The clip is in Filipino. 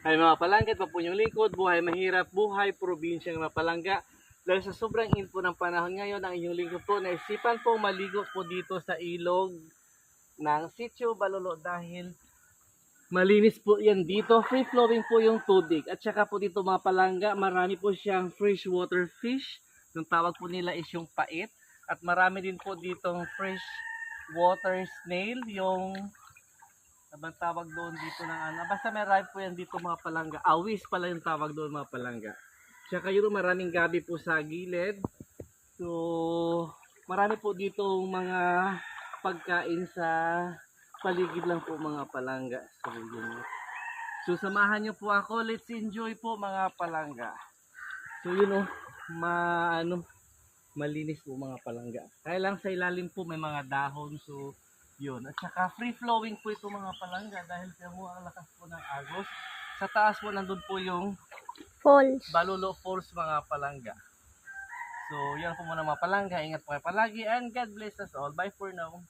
Ay mga palangga, ito po yung lingkod, buhay mahirap, buhay probinsya ng mga palangga. Dahil sa sobrang init po ng panahon ngayon, ang inyong lingkod po, naisipan po maligo po dito sa ilog ng Sitio Balolo dahil malinis po yan dito. Free flowing po yung tubig. At saka po dito mga palangga, marami po siyang freshwater fish. Yung tawag po nila is yung pait. At marami din po ditong fresh water snail, yung Abang tawag doon dito ng ano. Basta may rhyme po yan dito mga palangga. Awis pala yung tawag doon mga palangga. Tsaka yun maraming gabi po sa gilid. So, marami po dito mga pagkain sa paligid lang po mga palangga. So, yun. So, samahan nyo po ako. Let's enjoy po mga palangga. So, yun oh. Ma, ano, malinis po mga palangga. Kaya lang sa ilalim po may mga dahon. So, yun. At saka free flowing po ito mga palangga dahil mo ang lakas po ng agos. Sa taas po nandun po yung Falls. Balolo Falls mga palangga. So yan po muna mga palangga. Ingat po kayo palagi and God bless us all. Bye for now.